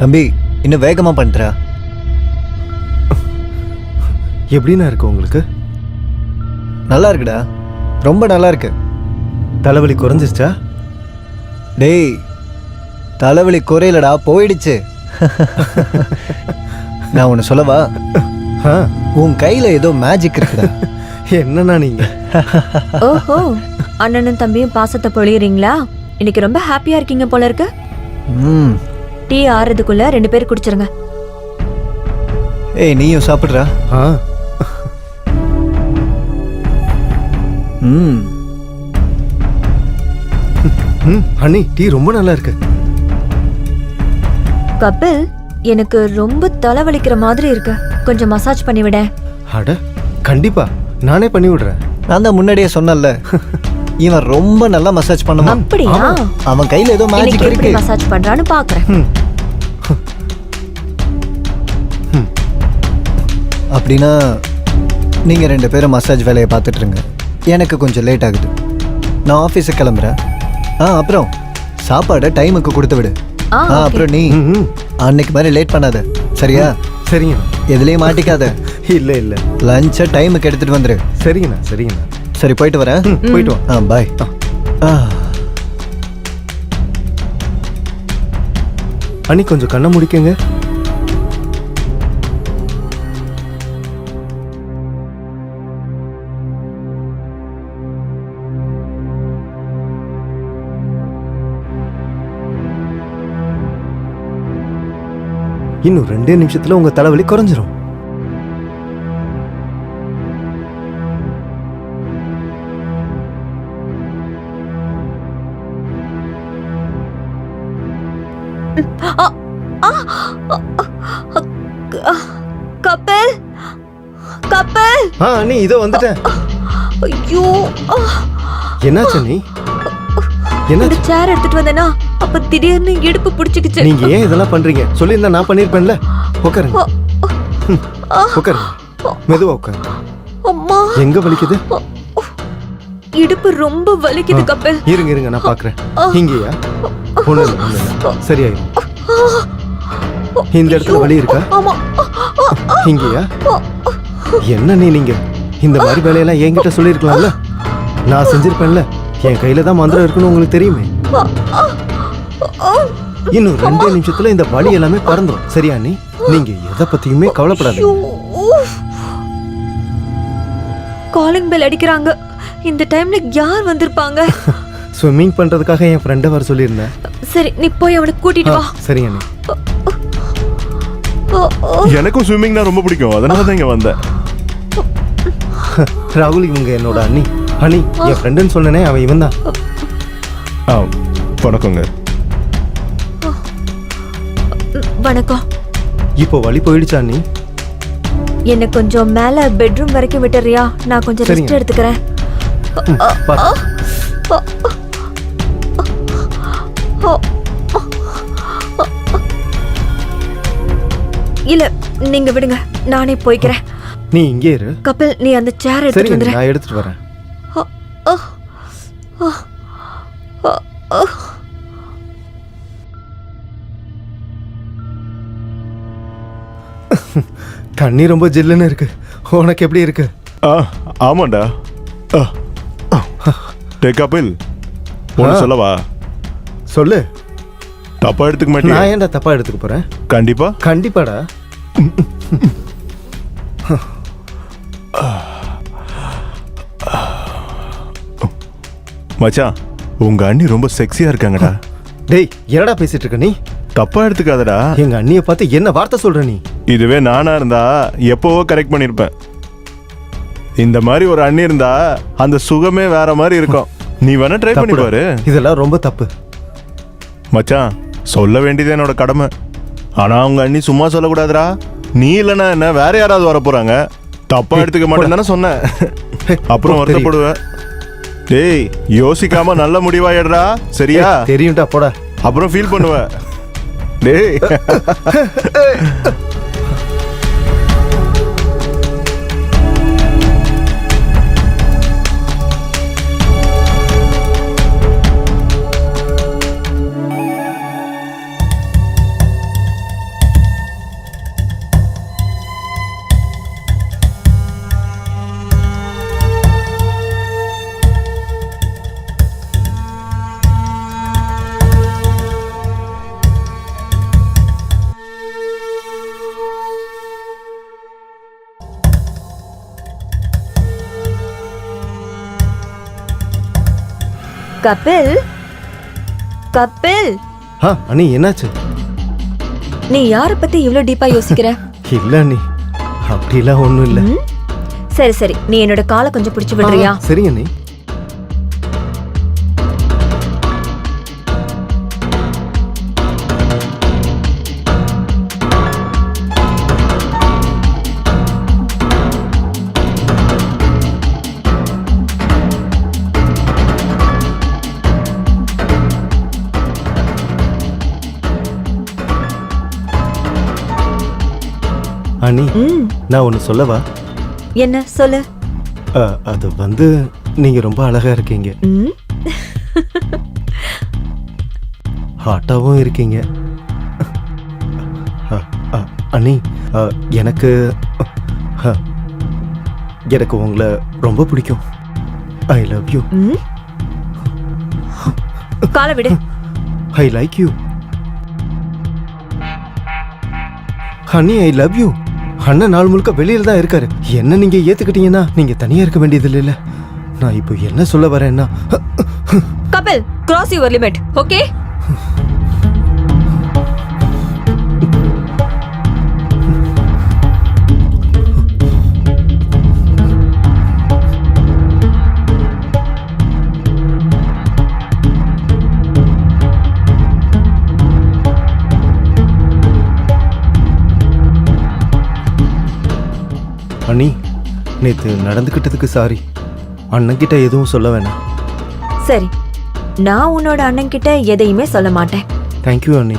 தம்பி இன்னும் வேகமா பண்றா. எப்படிண்ணா இருக்கு உங்களுக்கு? நல்லா இருக்குடா. ரொம்ப நல்லா இருக்கு. தலைவலி குறைஞ்சிருச்சா? டேய் தலைவலி குறையலடா போயிடுச்சு. நான் ஒன்று சொல்லவா? உன் கையில ஏதோ மேஜிக் இருக்குடா. என்னண்ணா நீங்க? ஓஹோ அண்ணனும் தம்பியும் பாசத்தை பொழியறீங்களா? இன்னைக்கு ரொம்ப ஹாப்பியா இருக்கீங்க போல இருக்கு. ம். டீ ஆறுறதுக்குள்ள ரெண்டு பேரும் குடிச்சிருங்க. ஏய் நீயும் சாப்பிட்றா? ஆ. ம். ம் அண்ணி டீ ரொம்ப நல்லா இருக்கு. கபில் எனக்கு ரொம்ப தலைவலிக்கிற மாதிரி இருக்கு. கொஞ்சம் மசாஜ் பண்ணி விட. அட கண்டிப்பா. நானே பண்ணி விடுறேன். நான் தான் முன்னாடியே சொன்னேன்ல. இவன் ரொம்ப நல்லா மசாஜ் பண்ணுவான். அப்படியா? அவன் கையில ஏதோ மேஜிக் இருக்கு. மசாஜ் பண்றான்னு பாக்குறேன். ம் அப்படின்னா நீங்க ரெண்டு பேரும் மசாஜ் வேலையை பார்த்துட்டு இருங்க. எனக்கு கொஞ்சம் லேட் ஆகுது. நான் ஆஃபீஸுக்கு கிளம்புறேன். ஆ அப்புறம் சாப்பாடை டைமுக்கு கொடுத்து விடு. ஆ, அப்புறம் நீ அன்னைக்கு மாதிரி லேட் பண்ணாத. சரியா? சரிங்கண்ணா. எதுலயும் மாட்டிக்காத. இல்ல இல்ல. லஞ்சை டைமுக்கு எடுத்துட்டு வந்துரு. சரிங்கண்ணா சரிங்கண்ணா. சரி போயிட்டு வரேன். போயிட்டு வா. ஆ பாய் அண்ணி கொஞ்சம் கண்ணை முடிக்கங்க. இன்னும் ரெண்டே நிமிஷத்துல உங்க தலைவலி குறைஞ்சிரும். கபில்? கபில்? ஆ அண்ணி இதோ வந்துட்டேன் ஐயோ. என்னாச்சு இந்த என்னாச்சு? சேர் எடுத்துட்டு வந்தேனா அப்ப திடீர்னு இடுப்பு பிடிச்சிக்கிச்சு. நீங்க ஏன் இதெல்லாம் பண்றீங்க? சொல்லியிருந்தா நான் பண்ணிருப்பேன்ல உட்காருங்க உட்காருங்க மெதுவா உட்காருங்க அம்மா. எங்க வலிக்குது? இடுப்பு ரொம்ப வலிக்குது கபில். இருங்க இருங்க நான் பாக்குறேன். இங்கேயா? ஒண்ணு. சரியாயிரும். இந்த இடத்துல வலி இருக்கா? இங்கேயா? என்ன நீ நீங்க இந்த மாதிரி வேலையெல்லாம் என்கிட்ட சொல்லியிருக்கலாம்ல? நான் செஞ்சிருப்பேன்ல. என் கையில தான் மந்திரம் இருக்குன்னு உங்களுக்கு தெரியுமே? இன்னும் ரெண்டு நிமிஷத்துல இந்த வலி எல்லாமே பறந்துரும். சரியா நீ நீங்க எதை பத்தியுமே கவலைப்படாதீங்க. காலிங் பெல் அடிக்கிறாங்க. இந்த டைம்ல யார் வந்திருப்பாங்க? ஸ்விம்மிங் பண்றதுக்காக என் ஃப்ரெண்டை வர சொல்லியிருந்தேன். சரி நீ போய் அவனை கூட்டிட்டு வா. சரிங்க. எனக்கும் ஸ்விம்மிங்னா ரொம்ப பிடிக்கும் அதனால தான் இங்க வந்தேன் ராகுல் இவங்க என்னோட அண்ணி அண்ணி என் ஃப்ரெண்டுன்னு சொன்னனே அவன் இவன் தான் ஆ வணக்கங்க வணக்கம் இப்போ வலி போயிடுச்சா அண்ணி என்ன கொஞ்சம் மேல பெட்ரூம் வரைக்கும் விட்டுறியா நான் கொஞ்சம் ரெஸ்ட். எடுத்துக்கிறேன் பாத்து. இல்ல நீங்க விடுங்க. நானே போய்க்கிறேன். நீ இங்கே இரு. கபில் நீ அந்த சேர் எடுத்துட்டு சரிங்க வந்துரு. நான் எடுத்துட்டு வரேன். தண்ணி ரொம்ப ஜில்லுன்னு இருக்கு. உனக்கு எப்படி இருக்கு? ஆ ஆமாண்டா. டேய் கபில் ஒன்று ஆ. சொல்லவா? சொல்லு. தப்பா எடுத்துக்க நான் மாட்டியா ஏன்டா தப்பா எடுத்துக்க போறேன்? கண்டிப்பா. கண்டிப்பாடா. மச்சான் உங்க அண்ணி ரொம்ப செக்ஸியா இருக்காங்கடா. டேய் என்னடா பேசிட்டு இருக்க நீ? தப்பா எடுத்துக்காதடா. எங்க அண்ணிய பார்த்து என்ன வார்த்தை சொல்ற நீ? இதுவே நானா இருந்தா எப்பவோ கரெக்ட் பண்ணிருப்பேன். இந்த மாதிரி ஒரு அண்ணி இருந்தா அந்த சுகமே வேற மாதிரி இருக்கும். நீ வேணா ட்ரை பண்ணி தப்புடா. பாரு. இதெல்லாம் ரொம்ப தப்பு. மச்சான் சொல்ல வேண்டியது என்னோட கடமை. ஆனா அவங்க அண்ணி சும்மா சொல்லக்கூடாதுடா. நீ இல்லைன்னா என்ன வேற யாராவது வர போறாங்க? தப்பா எடுத்துக்க மாட்டேன்னு தானே சொன்னேன் அப்புறம். வருத்தப்படுவேன். டேய் யோசிக்காம நல்ல முடிவா எடுறா சரியா தெரியும்டா போடா. அப்புறம் ஃபீல் பண்ணுவ டேய். கபில்? கபில்? ஆ அண்ணி என்னாச்சு? நீ யார பத்தி இவ்ளோ டீப்பா யோசிக்கிற? இல்ல அண்ணி. அப்படிலாம் ஒன்றும் இல்லை. ம்? சரி சரி. நீ என்னோட காலை கொஞ்சம் பிடிச்சு விடுறியா? சரிங்க அண்ணி. ம். நான் ஒன்று சொல்லவா? என்ன சொல்லு. அது வந்து நீங்க ரொம்ப அழகா இருக்கீங்க. ஹாட்டாவும் இருக்கீங்க. அ, அ, அண்ணி அ, எனக்கு எனக்கு உங்களை ரொம்ப பிடிக்கும். ஐ லவ் யூ காலை விடு. ஐ லைக் யூ அண்ணி ஐ லவ் யூ அண்ணன் நாள் முழுக்க வெளியில தான் இருக்காரு. என்ன நீங்க ஏத்துக்கிட்டீங்கன்னா நீங்க தனியா இருக்க வேண்டியது இல்ல. நான் இப்போ என்ன சொல்ல வரேன்னா Kapil cross your limit okay நேத்து நடந்துக்கிட்டதுக்கு சாரி. அண்ணன்கிட்ட எதுவும் சொல்ல வேணாம். சரி நான் உன்னோட அண்ணன் கிட்ட எதையுமே சொல்ல மாட்டேன். தேங்க்யூ அண்ணி.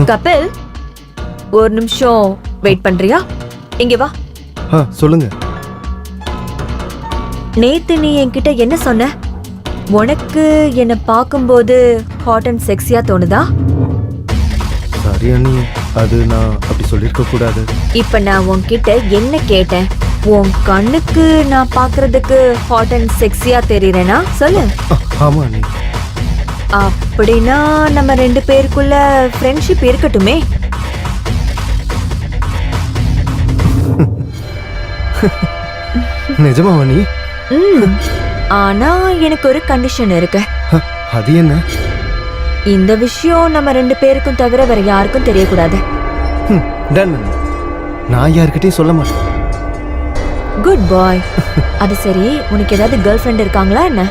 கபில் ஒரு நிமிஷம் வெயிட் பண்றியா? இங்க வா. ஆ சொல்லுங்க. நேத்து நீ என்கிட்ட என்ன சொன்ன? உனக்கு என்ன பார்க்கும்போது ஹாட் அண்ட் செக்ஸியா தோணுதா? சாரி அண்ணி. அது நான் அப்படி சொல்லியிருக்க கூடாது. இப்ப நான் உன்கிட்ட என்ன கேட்டேன்? உன் கண்ணுக்கு நான் பார்க்கிறதுக்கு ஹாட் அண்ட் செக்ஸியா தெரியறேனா? சொல்லு. ஆமா அண்ணி அப்படின்னா நம்ம ரெண்டு பேருக்குள்ள ஃப்ரெண்ட்ஷிப் இருக்கட்டுமே. நிஜமா அண்ணி ம். ஆனா எனக்கு ஒரு கண்டிஷன் இருக்கு. அது என்ன? இந்த விஷயம் நம்ம ரெண்டு பேருக்கும் தவிர வேற யாருக்கும் தெரியக்கூடாது. அண்ணி நான் யார்கிட்டயும் சொல்ல மாட்டேன். குட் பாய் அது சரி உனக்கு ஏதாவது கேர்ள் ஃப்ரெண்ட் இருக்காங்களா என்ன?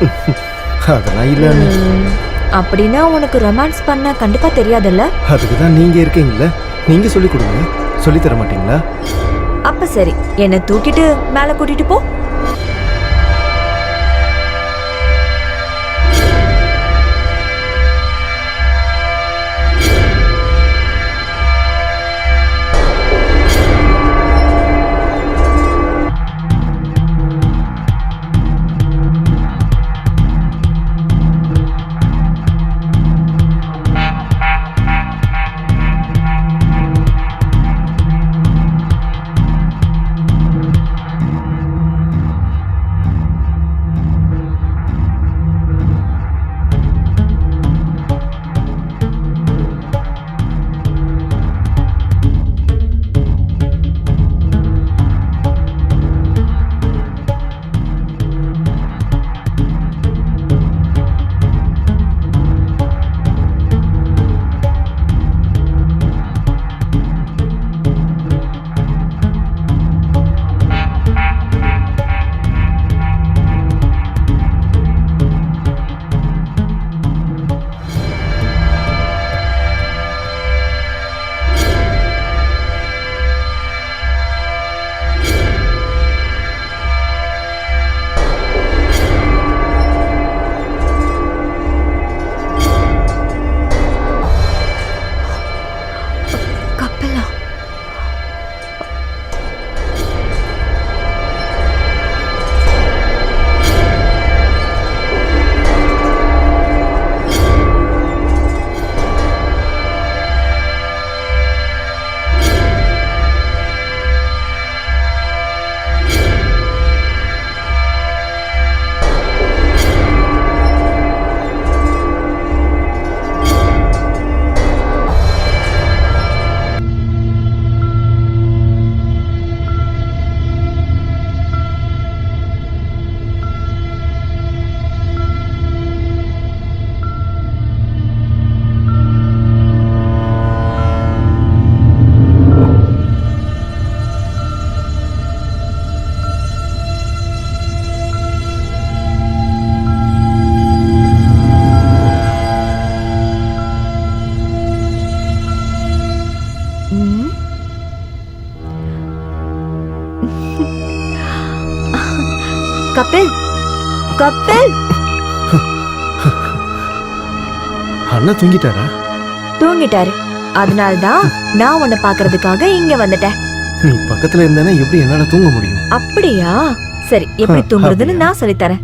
அதெல்லாம் இல்ல அப்படின்னா உனக்கு ரொமான்ஸ் பண்ண கண்டிப்பா தெரியாதுல்ல? அதுக்கு தான் நீங்க இருக்கீங்கல்ல. நீங்க சொல்லி கொடுங்க. சொல்லி தர மாட்டீங்களா? அப்ப சரி என்னை தூக்கிட்டு மேல கூட்டிட்டு போ. அண்ணா தூங்கிட்டாரா? தூங்கிட்டாரு. அதனால்தான் நான் உன்னை பாக்குறதுக்காக இங்க வந்துட்டேன். நீ பக்கத்துல இருந்தானே எப்படி என்னால தூங்க முடியும்? அப்படியா? சரி எப்படி தூங்குறதுன்னு நான் சொல்லித்தரேன்.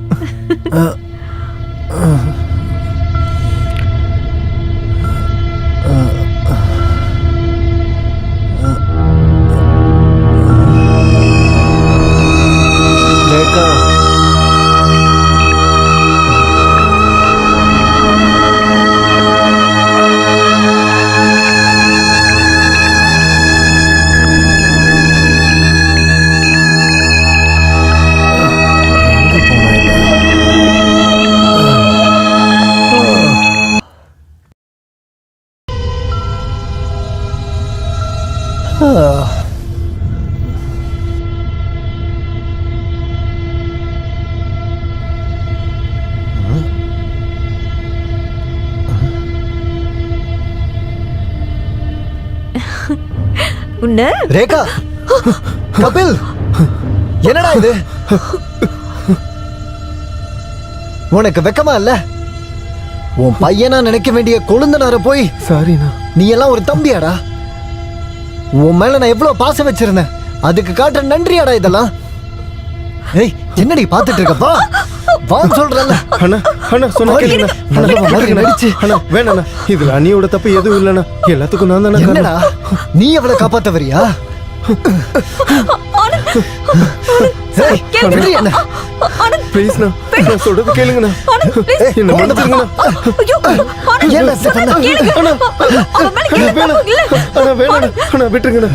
உன்ன? ரேகா! கபில்! என்னடா இது? உனக்கு வெக்கமா இல்ல? உன் பையனா நினைக்க வேண்டிய கொழுந்தனார போய் சாரிண்ணா. நீ எல்லாம் ஒரு தம்பியாடா? உன் மேல நான் எவ்வளவு பாசம் வச்சிருந்தேன்? அதுக்கு காட்டுற நன்றியாடா இதெல்லாம்? ஏய் என்னடி பாத்துட்டு இருக்கப்பா வா. சொல்றல அண்ணா அண்ணா சொன்ன. அண்ணா வேணாண்ணா. இதுல அண்ணியோட தப்பு எதுவும் இல்லைண்ணா. எல்லாத்துக்கும் நான் தானே என்னடா? நீ அவளை காப்பாத்த வரியா? ப்ளீஸ்ண்ணா நான் சொல்றது கேளுங்கண்ணா. என்ன. மன்னிச்சிருங்கண்ணா? அண்ணா வேணாண்ணா அண்ணா விட்டுருங்கண்ணா.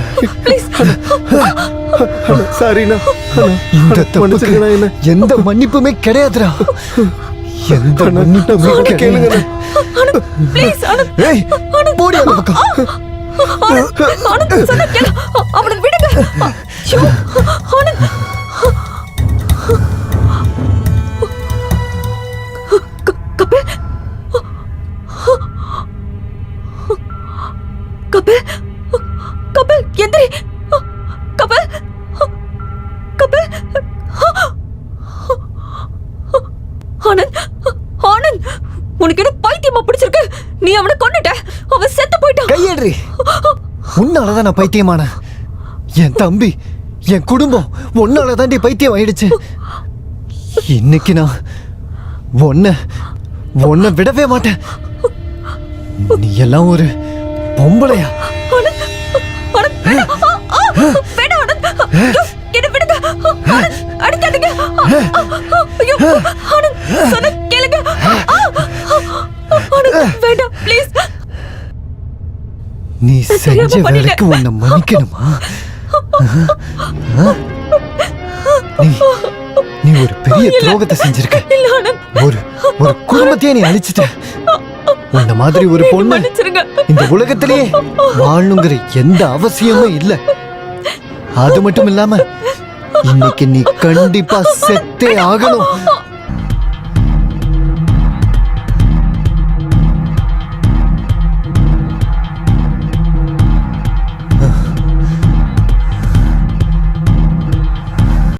அண்ணா சாரிண்ணா அண்ணா. இந்த மன்னிச்சிருங்கண்ணா என்ன. எந்த மன்னிப்புமே கிடையாதுடா. எந்த அண்ணா மன்னிப்புமே சொல்றது கிடையாது கேளுங்கண்ணா ஏய் போடி அந்த பக்கம். அவனை விடுங்க. ஐயோ, ஆனந்த். க- கபில் கபில் கபில் எந்திரி. உன்னாலதான் நான் பைத்தியமான என் தம்பி என் குடும்பம் உன்னால தாண்டி பைத்தியம் ஆயிடுச்சு இன்னைக்கு நான் உன்னை உன்னை விடவே மாட்டேன். நீ எல்லாம் ஒரு பொம்பளையா? வேண்டாம். ஆ, நீ செஞ்ச. வேலைக்கு உன்னை மன்னிக்கணுமா? நீ நீ ஒரு பெரிய துரோகத்தை செஞ்சிருக்க. ஒரு ஒரு குடும்பத்தையே நீ அழிச்சிட்ட. உன்ன மாதிரி ஒரு பொண்ணு. இந்த உலகத்திலேயே வாழணுங்கிற எந்த அவசியமும் இல்ல. அது மட்டும் இல்லாம இன்னைக்கு நீ கண்டிப்பா செத்தே ஆகணும்.